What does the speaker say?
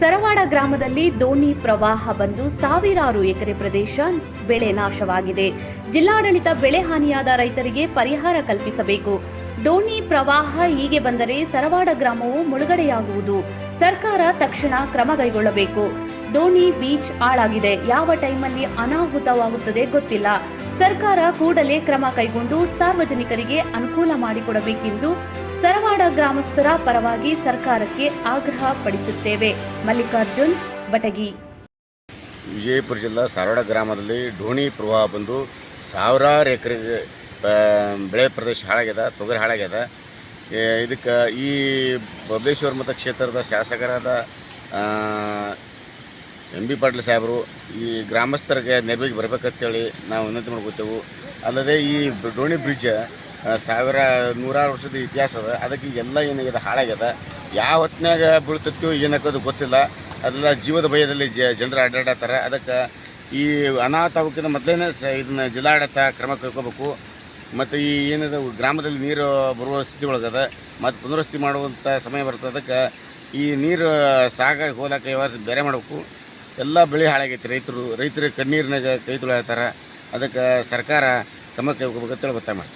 ಸರವಾಡ ಗ್ರಾಮದಲ್ಲಿ ದೋಣಿ ಪ್ರವಾಹ ಬಂದು ಸಾವಿರಾರು ಎಕರೆ ಪ್ರದೇಶ ಬೆಳೆ ನಾಶವಾಗಿದೆ. ಜಿಲ್ಲಾಡಳಿತ ಬೆಳೆ ಹಾನಿಯಾದ ರೈತರಿಗೆ ಪರಿಹಾರ ಕಲ್ಪಿಸಬೇಕು. ದೋಣಿ ಪ್ರವಾಹ ಹೀಗೆ ಬಂದರೆ ಸರವಾಡ ಗ್ರಾಮವು ಮುಳುಗಡೆಯಾಗುವುದು. ಸರ್ಕಾರ ತಕ್ಷಣ ಕ್ರಮ ಕೈಗೊಳ್ಳಬೇಕು. ದೋಣಿ ಬೀಚ್ ಹಾಳಾಗಿದೆ. ಯಾವ ಟೈಮಲ್ಲಿ ಅನಾಹುತವಾಗುತ್ತದೆ ಗೊತ್ತಿಲ್ಲ. ಸರ್ಕಾರ ಕೂಡಲೇ ಕ್ರಮ ಕೈಗೊಂಡು ಸಾರ್ವಜನಿಕರಿಗೆ ಅನುಕೂಲ ಮಾಡಿಕೊಡಬೇಕೆಂದು ಸರವಾಡ ಗ್ರಾಮಸ್ಥರ ಪರವಾಗಿ ಸರ್ಕಾರಕ್ಕೆ ಆಗ್ರಹ ಪಡಿಸುತ್ತೇವೆ. ಮಲ್ಲಿಕಾರ್ಜುನ್, ಬಟಗಿ. ವಿಜಯಪುರ ಜಿಲ್ಲಾ ಸಾರವಾಡ ಗ್ರಾಮದಲ್ಲಿ ಡೋಣಿ ಪ್ರವಾಹ ಬಂದು ಸಾವಿರಾರು ಎಕರೆ ಬೆಳೆ ಪ್ರದೇಶ ಹಾಳಾಗ್ಯದ, ತೊಗರಿ ಹಾಳಾಗ್ಯದ. ಇದಕ್ಕೆ ಈ ಬಬಲೇಶ್ವರ ಮತ ಕ್ಷೇತ್ರದ ಶಾಸಕರಾದ ಎಂ ಬಿ ಪಾಟೀಲ್ ಸಾಹೇಬರು ಈ ಗ್ರಾಮಸ್ಥರಿಗೆ ನೆರವಿಗೆ ಬರಬೇಕಂತೇಳಿ ನಾವು ವಿನಂತಿ ಮಾಡ್ಕೋತೇವೆ. ಅಲ್ಲದೆ ಈ ಡೋಣಿ ಬ್ರಿಡ್ಜ್ ಸಾವಿರ, ನೂರಾರು ವರ್ಷದ ಇತಿಹಾಸ ಅದ. ಅದಕ್ಕೆ ಎಲ್ಲ ಏನಾಗಿದೆ, ಹಾಳಾಗ್ಯದ. ಯಾವ ಹೊತ್ತಿನಾಗ ಬೀಳ್ತೈತೋ ಏನಾಗೋದು ಗೊತ್ತಿಲ್ಲ. ಅದೆಲ್ಲ ಜೀವದ ಭಯದಲ್ಲಿ ಜ, ಜನರು ಅಡ್ಡಾಡತ್ತಾರ ಅದಕ್ಕೆ ಈ ಅನಾಹುತ ಆಗೋಕ್ಕಿಂತ ಮೊದಲೇ ಸ, ಇದನ್ನ ಜಿಲ್ಲಾಡಳಿತ ಕ್ರಮ ಕೈಕೋಬೇಕು ಮತ್ತು ಈ ಏನಿದೆ, ಗ್ರಾಮದಲ್ಲಿ ನೀರು ಬರುವ ಸ್ಥಿತಿ ಒಳಗದ. ಮತ್ತು ಪುನರ್ವಸತಿ ಮಾಡುವಂಥ ಸಮಯ ಬರ್ತದೆ. ಅದಕ್ಕೆ ಈ ನೀರು ಸಾಗ ಹೋಲಾಕ ಯಾವ ಬೇರೆ ಮಾಡಬೇಕು. ಎಲ್ಲ ಬೆಳೆ ಹಾಳಾಗೈತಿ. ರೈತರು ರೈತರು ಕಣ್ಣೀರಿನಾಗ ಕೈ ತೊಳೆಯತ್ತಾರ ಅದಕ್ಕೆ ಸರ್ಕಾರ ಕ್ರಮ ಕೈಗೊಳ್ಬೇಕಂತೇಳಿ ಮಾಡಿ